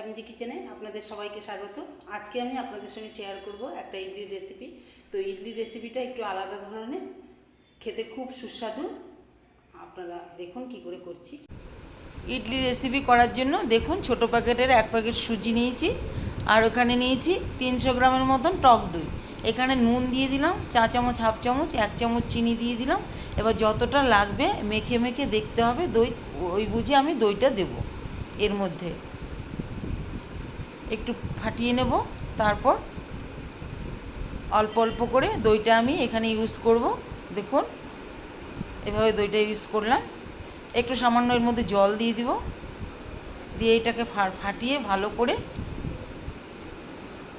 MG কিচেনে আপনাদের সবাইকে স্বাগত। আজকে আমি আপনাদের সঙ্গে শেয়ার করব একটা ইডলির রেসিপি তো ইডলির রেসিপিটা একটু আলাদা ধরনের, খেতে খুব সুস্বাদু। আপনারা দেখুন কি করে করছি। ইডলি রেসিপি করার জন্য দেখুন, ছোট প্যাকেটের এক প্যাকেট সুজি নিয়েছি, আর ওখানে নিয়েছি তিনশো গ্রামের মতন টক দই। এখানে নুন দিয়ে দিলাম, চা চামচ, হাফ চামচ, এক চামচ চিনি দিয়ে দিলাম। এবার যতটা লাগবে মেখে মেখে দেখতে হবে দই, ওই বুঝে আমি দইটা দেব এর মধ্যে। একটু ফাটিয়ে নেব, তারপর অল্প অল্প করে দইটা আমি এখানে ইউজ করব। দেখুন, এভাবে দইটা ইউজ করলাম। একটু সামান্য এর মধ্যে জল দিয়ে দিব। দিয়ে এটাকে ফাটিয়ে ভালো করে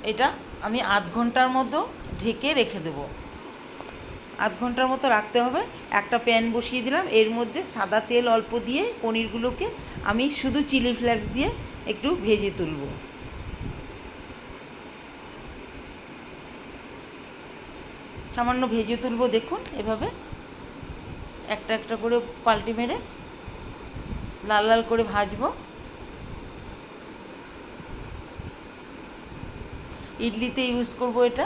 এটা আমি আধ ঘণ্টার মতো ঢেকে রেখে দেব। আধ ঘণ্টার মতো রাখতে হবে। একটা প্যান বসিয়ে দিলাম। এর মধ্যে সাদা তেল অল্প দিয়ে পনিরগুলোকে আমি শুধু চিলি ফ্লেক্স দিয়ে একটু ভেজে তুলব। সামান্য ভেজে তুলব, দেখুন, এভাবে। একটা একটা করে পাল্টি মেরে লাল লাল করে ভাজবো। ইডলিতে ইউজ করব এটা।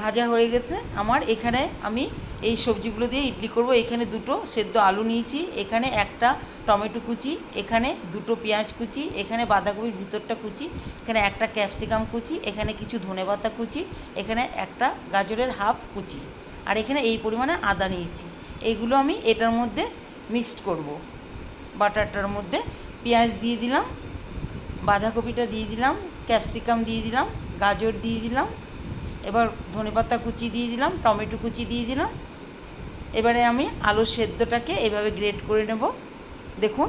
ভাজা হয়ে গেছে। আমার এখানে আমি এই সবজিগুলো দিয়ে ইডলি করব। এখানে দুটো সেদ্ধ আলু নিয়েছি, এখানে একটা টমেটো কুচি, এখানে দুটো পেঁয়াজ কুচি, এখানে বাঁধাকপির ভিতরটা কুচি, এখানে একটা ক্যাপসিকাম কুচি, এখানে কিছু ধনেপাতা কুচি, এখানে একটা গাজরের হাফ কুচি। আর এখানে এই পরিমাণে আদা নিয়েছি। এইগুলো আমি এটার মধ্যে মিক্সড করব। বাটারটার মধ্যে পেঁয়াজ দিয়ে দিলাম, বাঁধাকপিটা দিয়ে দিলাম, ক্যাপসিকাম দিয়ে দিলাম, গাজর দিয়ে দিলাম এবার ধনেপাতা কুচি দিয়ে দিলাম, টমেটো কুচি দিয়ে দিলাম। এবারে আমি আলু সেদ্ধটাকে এভাবে গ্রেট করে নেব। দেখুন,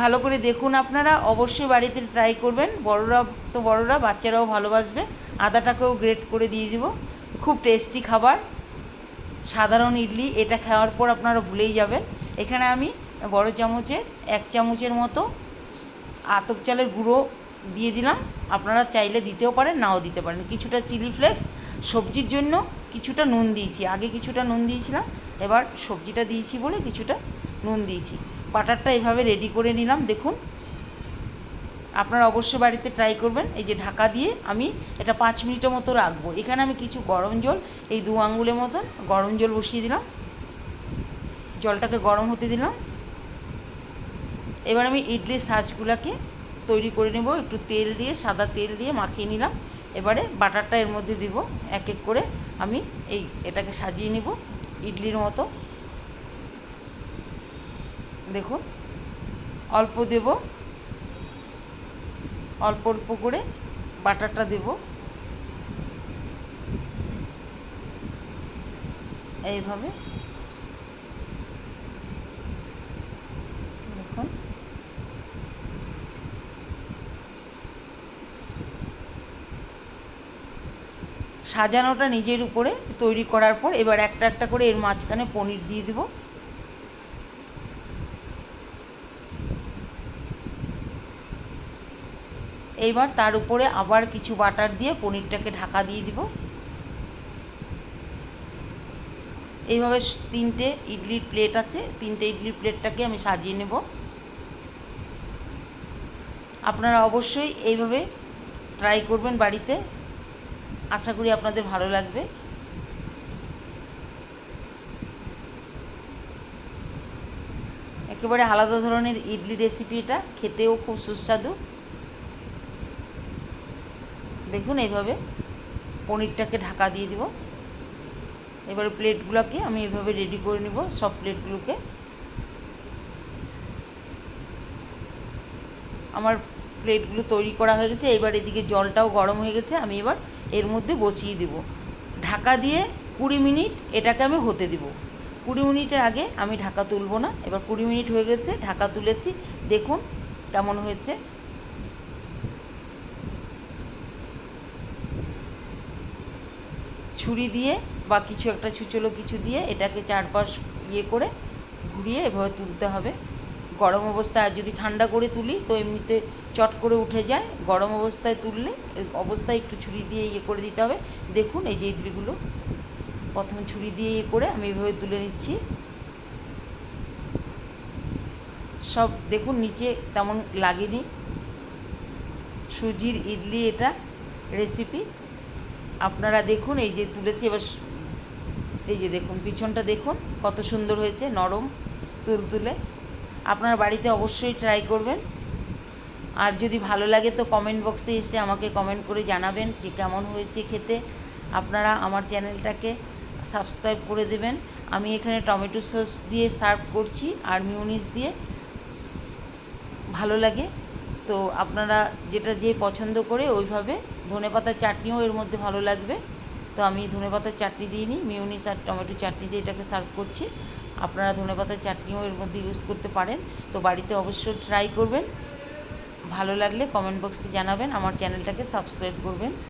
ভালো করে দেখুন আপনারা, অবশ্যই বাড়িতে ট্রাই করবেন। বড়রা তো বড়রা, বাচ্চারাও ভালোবাসবে। আদাটাকেও গ্রেট করে দিয়ে দিব। খুব টেস্টি খাবার। সাধারণ ইডলি, এটা খাওয়ার পর আপনারা ভুলেই যাবেন। এখানে আমি বড় চামচের, এক চামচের মতো আতপ চালের গুঁড়ো দিয়ে দিলাম। আপনারা চাইলে দিতেও পারেন, নাও দিতে পারেন। কিছুটা চিলি ফ্লেক্স, সবজির জন্য কিছুটা নুন দিয়েছি। আগে কিছুটা নুন দিয়েছিলাম, এবার সবজিটা দিয়েছি বলে কিছুটা নুন দিয়েছি। বাটারটা এভাবে রেডি করে নিলাম, দেখুন। আপনারা অবশ্যই বাড়িতে ট্রাই করবেন। এই যে ঢাকা দিয়ে আমি এটা পাঁচ মিনিটের মতো রাখব। এখানে আমি কিছু গরম জল, এই দু আঙ্গুলের মতন গরম জল বসিয়ে দিলাম। জলটাকে গরম হতে দিলাম। এবার আমি ইডলির সাজগুলোকে তৈরি করে নেব। একটু তেল দিয়ে, সাদা তেল দিয়ে মাখিয়ে নিলাম। এবারে বাটারটা এর মধ্যে দিব। এক এক করে আমি এই এটাকে সাজিয়ে নিব ইডলির মতো। দেখুন, অল্প দেব। অল্প অল্প করে বাটারটা দেব। এইভাবে দেখুন সাজানোটা নিজের উপরে তৈরি করার পর এবার একটা একটা করে এর মাঝখানে পনির দিয়ে দেব। এইবার তার উপরে আবার কিছু বাটার দিয়ে পনিরটাকে ঢাকা দিয়ে দিব। এইভাবে তিনটে ইডলির প্লেট আছে, তিনটে ইডলির প্লেটটাকে আমি সাজিয়ে নেব। আপনারা অবশ্যই এইভাবে ট্রাই করবেন বাড়িতে। আশা করি আপনাদের ভালো লাগবে। একেবারে আলাদা ধরনের ইডলি রেসিপি এটা, খেতেও খুব সুস্বাদু। দেখুন এইভাবে পনিরটাকে ঢাকা দিয়ে দিব। এবারে প্লেটগুলোকে আমি এভাবে রেডি করে নিব, সব প্লেটগুলোকে। আমার প্লেটগুলো তৈরি করা হয়ে গেছে, এবার এদিকে জলটাও গরম হয়ে গেছে, আমি এবার এর মধ্যে বসিয়ে দিব। ঢাকা দিয়ে কুড়ি মিনিট এটাকে আমি হতে দিব। কুড়ি মিনিটের আগে আমি ঢাকা তুলব না। এবার কুড়ি মিনিট হয়ে গেছে, ঢাকা তুলেছি। দেখুন কেমন হয়েছে। ছুরি দিয়ে বা কিছু একটা ছুচলো কিছু দিয়ে এটাকে চারপাশ ইয়ে করে ঘুরিয়ে এভাবে তুলতে হবে। গরম অবস্থায় আর যদি ঠান্ডা করে তুলি, তো এমনিতে চট করে উঠে যায়। গরম অবস্থায় তুললে অবস্থায় একটু ছুরি দিয়ে ইয়ে করে দিতে হবে। দেখুন এই যে ইডলিগুলো, প্রথম ছুরি দিয়ে ইয়ে করে আমি এভাবে তুলে নিচ্ছি। সব দেখুন নিচে তেমন লাগেনি। সুজির ইডলি এটা রেসিপি আপনারা দেখুন এই যে তুলেছি, এবার এই যে দেখুন, পিছনটা দেখুন কত সুন্দর হয়েছে, নরম, তুলতুলে। আপনার বাড়িতে অবশ্যই ট্রাই করবেন। আর যদি ভালো লাগে তো কমেন্ট বক্সে এসে আমাকে কমেন্ট করে জানাবেন যে কেমন হয়েছে খেতে। আপনারা আমার চ্যানেলটাকে সাবস্ক্রাইব করে দেবেন। আমি এখানে টমেটো সস দিয়ে সার্ভ করছি আর মিউনিস দিয়ে। ভালো লাগে। তো আপনারা যেটা যে পছন্দ করে ওইভাবে ধনেপাতার চাটনিও এর মধ্যে ভালো লাগবে। তো আমি ধনেপাতার চাটনি দিয়ে নিই মিউনিস আর টমেটো চাটনি দিয়ে এটাকে সার্ভ করছি। আপনারা ধনেপাতার চাটনিও এর মধ্যে ইউজ করতে পারেন। তো বাড়িতে অবশ্যই ট্রাই করবেন। ভালো লাগলে কমেন্ট বক্সে জানাবেন, আমার চ্যানেলটাকে সাবস্ক্রাইব করবেন।